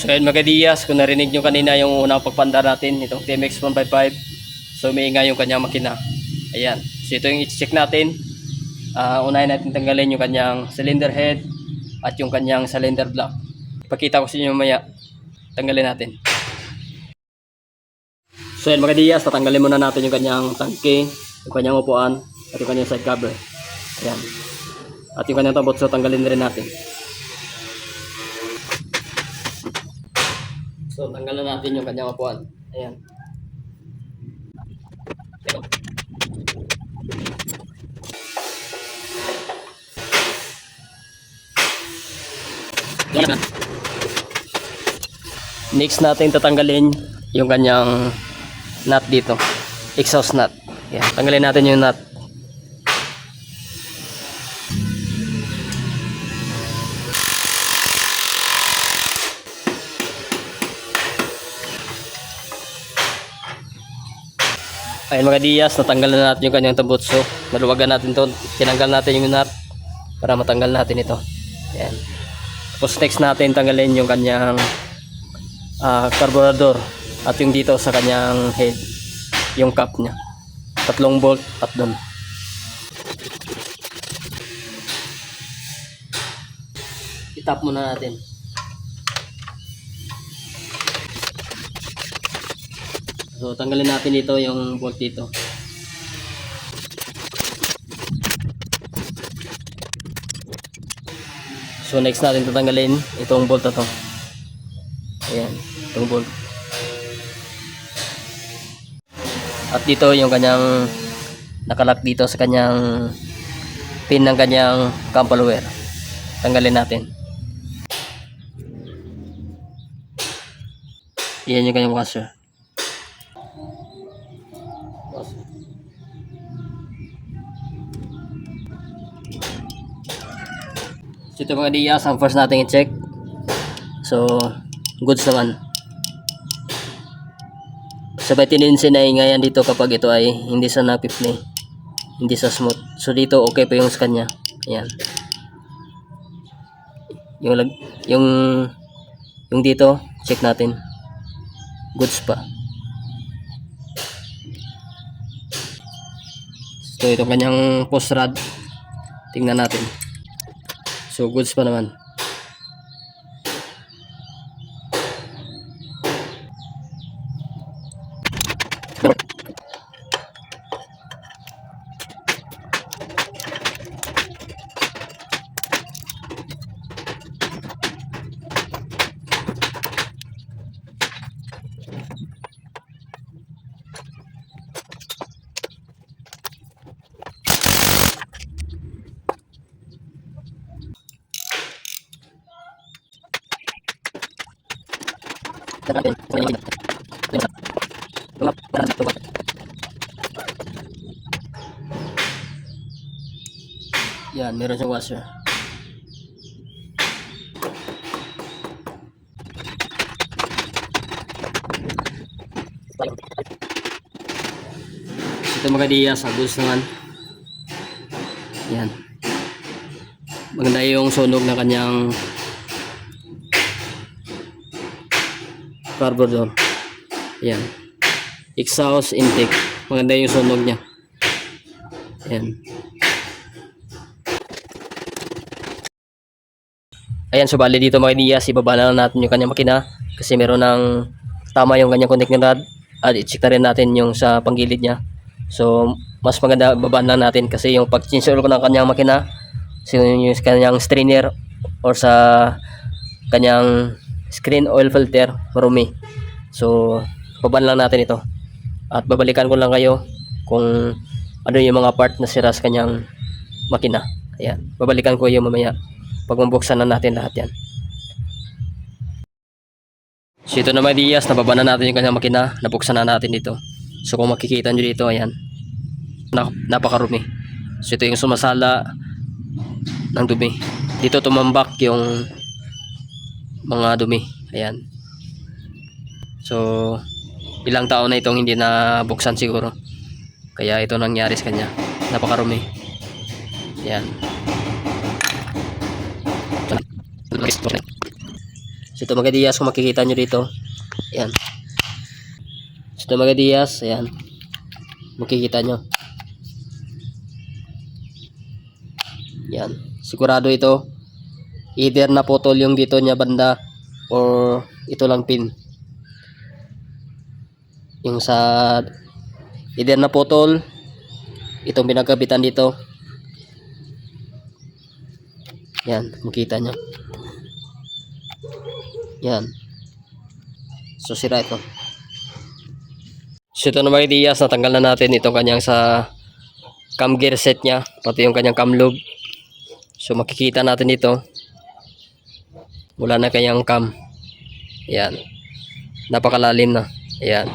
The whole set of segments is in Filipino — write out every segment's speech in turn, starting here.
So ayun mga Diyas, kung narinig nyo kanina yung unang pagpanda natin, itong TMX 155. So may ingay yung kanyang makina. Ayan. So ito yung i-check natin. Ah, unahin natin tanggalin yung kanyang cylinder head at yung kanyang cylinder block. Ipakita ko sa inyo maya. Tanggalin natin. So yun mga Diyas, tatanggalin muna natin yung kanyang tangke, yung kanyang upuan, at yung kanyang side cover. Ayan. At yung kanyang tabot, so tanggalin na rin natin. So, tanggalan natin yung kanyang upuan. Ayan. Next natin tatanggalin yung kanyang nut dito. Exhaust nut. Yan. Tanggalin natin yung nut. Ayun mga Diyas, natanggal na natin yung kanyang tabutso. Naluwagan natin to. Tinanggal natin yung nut para matanggal natin ito. Ayan. Tapos next natin tanggalin yung kanyang ah, carburetor at yung dito sa kanyang head. Yung cap niya. Tatlong bolt at doon. Itap muna natin. So tanggalin natin dito yung bolt dito. So next natin tatanggalin itong bolt na to. Ayan, itong bolt. At dito yung kanyang nakalak dito sa kanyang pin ng kanyang cam follower. Tanggalin natin. Yan yung kanyang washer. Ito mga diyas, ang first natin i-check. So, goods naman. Sabay tininsin na ingayan dito kapag ito ay hindi sa napiplay. Hindi sa smooth. So dito okay pa yung sa kanya. Ayan. Yung, lag, yung, yung dito, check natin. Goods pa. So ito kanyang post rod. Tingnan natin. So goods pa naman. Yan, meron siyang washer. Ito mga diya sa goods naman. Yan. Maganda yung sunog ng kanyang carburetor. Yan. Exhaust intake. Maganda yung sunog niya. Yan. Ayan, so bali dito mga Diyas, ibaba na natin yung kanyang makina kasi meron ng tama yung kanyang connecting rod at i-check na rin natin yung sa panggilid niya. So, mas maganda babaan lang natin kasi yung pag-change oil ko ng kanyang makina, so yung kanyang strainer or sa kanyang screen oil filter, marumi. So, babaan lang natin ito. At babalikan ko lang kayo kung ano yung mga part na sira sa kanyang makina. Ayan, babalikan ko yung mamaya pag mabuksan na natin lahat yan. So ito na mga Diyas, nababa na natin yung kanyang makina, nabuksan na natin dito. So kung makikita nyo dito, ayan, na, napakarumi. So ito yung sumasala ng dumi. Dito tumambak yung mga dumi. Ayan. So, ilang taon na itong hindi na buksan siguro. Kaya ito nangyari sa kanya. Napakarumi. Ayan. So ito mga Diaz, kung makikita nyo dito. Ayan. So ito mga Diaz, ayan. Makikita nyo. Yan. Sigurado ito. Either na putol yung dito niya banda or ito lang pin. Yung sa either na putol itong pinagkabitan dito. Yan, makita nyo. Yan. So sira ito. So ito na Diaz, natanggal na natin itong kanyang sa cam gear set niya, pati yung kanyang cam lube. So makikita natin dito. Wala na kanyang cam. Ayan. Napakalalim na. Ayan.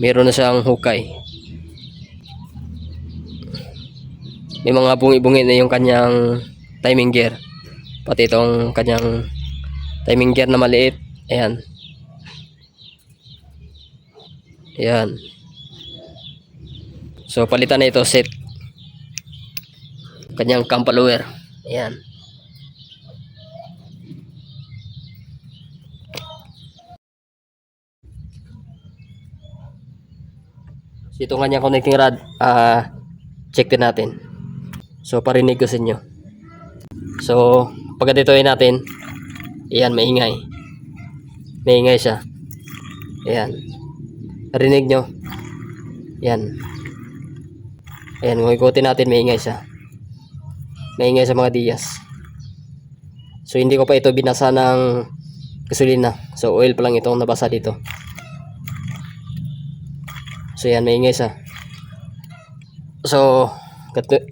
Meron na siyang hukay. May mga bungi-bungi na yung kanyang timing gear. Pati itong kanyang timing gear na maliit. Ayan. Ayan. So palitan na ito set kanyang cam follower. Ayan. So, itong kanyang connecting rod, ah check din natin. So, parinig ko sa inyo. So, pagkaditoin natin, ayan, maingay. Maingay siya. Ayan. Parinig nyo. Ayan. Ayan, kung ikutin natin, maingay siya. Maingay sa mga diyas. So, hindi ko pa ito binasa ng gasolina. So, oil pa lang itong nabasa dito. So, yan, maingay siya. So,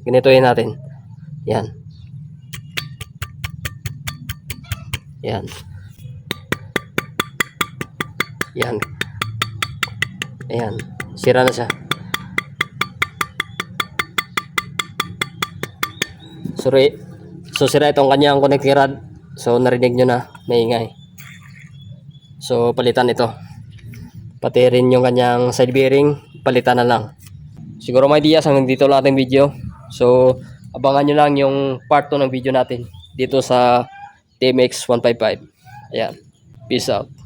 ganitoin natin. Yan. Yan. Yan. Ayan. Sira na siya. Sorry. So, sira itong kanyang connecting rod. So, narinig nyo na. Maingay. So, palitan ito. Pati rin yung kanyang side bearing. Palitan na lang. Siguro may ideas hanggang dito lang ating video. So, abangan nyo lang yung part 2 ng video natin dito sa TMX 155. Ayan. Peace out.